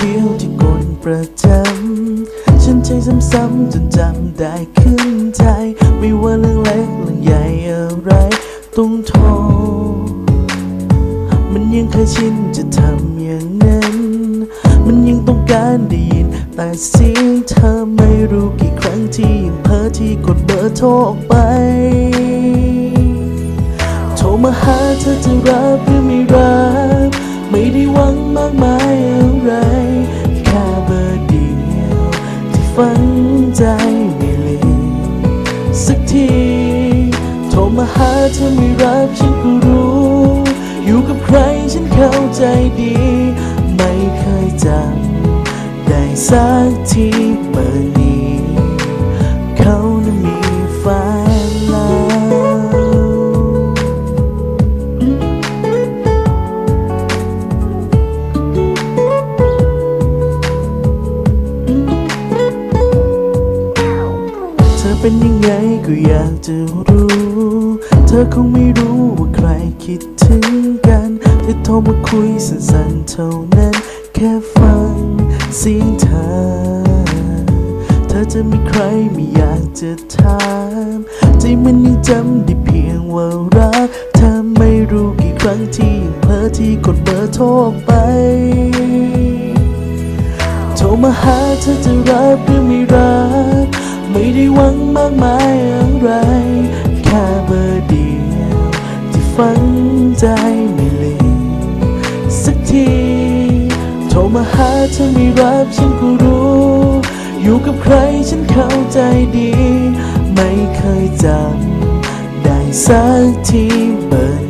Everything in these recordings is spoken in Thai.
เดียวที่คนประจำฉันใช้ซ้ำๆจนจำได้ขึ้นใจ ไม่ว่าเรื่องเล็กเรื่องใหญ่อะไร ต้องโทร มันยังเคยชินจะทำอย่างนั้น มันยังต้องการได้ยิน แต่เสียงเธอไม่รู้กี่ครั้งที่ยังเพ้อที่กดเบอร์โทรออกไปโทรมาหาเธอจะรับหรือไม่รับ ทีโทรมาหาเธอไม่รับฉันก็รู้ อยู่กับใครฉันเข้าใจดี ไม่เคยจำได้สักที เป็นยังไงก็อยากจะรู้ เธอคงไม่รู้ว่าใครคิดถึงกันแต่โทรมาคุยสั้นๆเท่านั้น แค่ฟังเสียงเธอ เธอจะมีใครไม่อยากจะถามใจมันยังจำได้เพียงว่ารักเธอไม่รู้กี่ครั้งที่ยังเพ้อที่กดเบอร์โทรไปโทรมาหาเธอจะรับหรือไม่รับ ไม่ได้หวังมากมายอะไร แค่เบอร์เดียวที่ฝังใจไม่ลืมสักทีโทรมาหาเธอไม่รับฉันก็รู้ อยู่กับใครฉันเข้าใจดี ไม่เคยจำได้สักทีเบอร์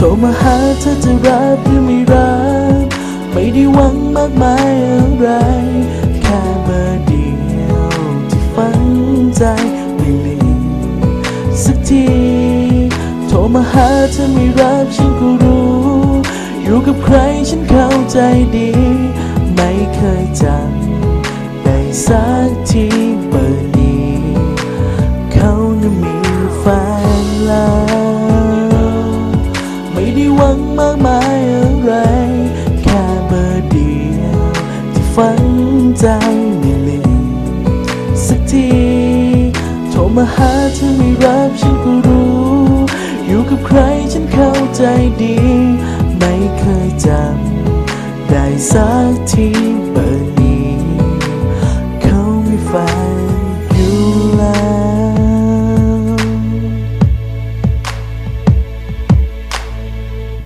โทรมาหาเธอจะรับหรือไม่รับ ไม่ได้หวังมากมายอะไร แค่เบอร์เดียวที่ฝังใจไม่ลืมสักทีโทรมาหาเธอไม่รับฉันก็รู้ อยู่กับใครฉันเข้าใจดี ไม่เคยจำได้สักทีเบอร์นี้ เขานั้นมีแฟนแล้ว ฝังใจไม่ลืมสักทีโทรมาหาเธอไม่รับฉันก็รู้ อยู่กับใครฉันเข้าใจดี ไม่เคยจำได้สักที